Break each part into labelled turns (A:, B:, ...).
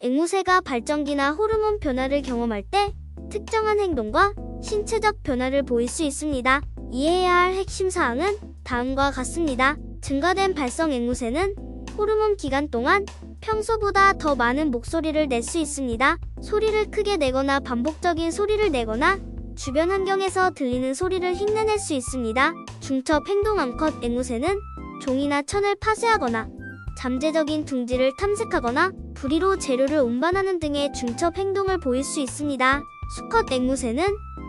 A: 앵무새가 발전기나 호르몬 변화를 경험할 때 특정한 행동과 신체적 변화를 보일 수 있습니다. 이해해야 할 핵심 사항은 다음과 같습니다. 증가된 발성 앵무새는 호르몬 기간 동안 평소보다 더 많은 목소리를 낼 수 있습니다. 소리를 크게 내거나 반복적인 소리를 내거나 주변 환경에서 들리는 소리를 흉내낼 수 있습니다. 중첩 행동 암컷 앵무새는 종이나 천을 파쇄하거나 잠재적인 둥지를 탐색하거나 부리로 재료를 운반하는 등의 중첩 행동을 보일 수 있습니다. 수컷 앵무새는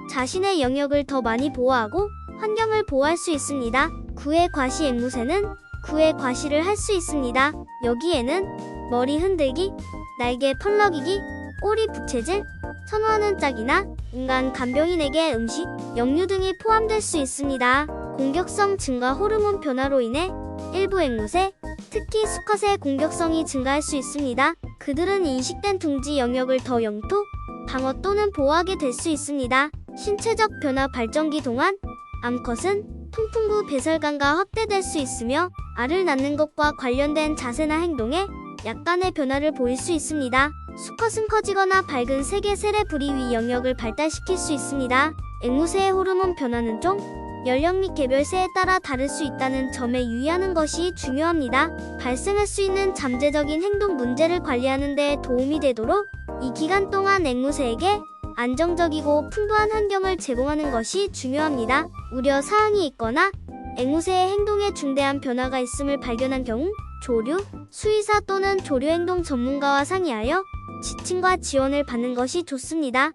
A: 자신의 영역을 더 많이 보호하고 환경을 보호할 수 있습니다. 구의 과시 앵무새는 구의 과시를 할 수 있습니다. 여기에는 머리 흔들기, 날개 펄럭이기, 꼬리 부채질, 선호하는 짝이나 인간 간병인에게 음식, 역류 등이 포함될 수 있습니다. 공격성 증가 호르몬 변화로 인해 일부 앵무새, 특히 수컷의 공격성이 증가할 수 있습니다. 그들은 인식된 둥지 영역을 더 영토, 방어 또는 보호하게 될 수 있습니다. 신체적 변화 발전기 동안 암컷은 통풍부 배설관과 확대될 수 있으며 알을 낳는 것과 관련된 자세나 행동에 약간의 변화를 보일 수 있습니다. 수컷은 커지거나 밝은 색의 세레브리 위 영역을 발달시킬 수 있습니다. 앵무새의 호르몬 변화는 종, 연령 및 개별새에 따라 다를 수 있다는 점에 유의하는 것이 중요합니다. 발생할 수 있는 잠재적인 행동 문제를 관리하는 데 도움이 되도록 이 기간 동안 앵무새에게 안정적이고 풍부한 환경을 제공하는 것이 중요합니다. 우려 사항이 있거나 앵무새의 행동에 중대한 변화가 있음을 발견한 경우 조류, 수의사 또는 조류 행동 전문가와 상의하여 지침과 지원을 받는 것이 좋습니다.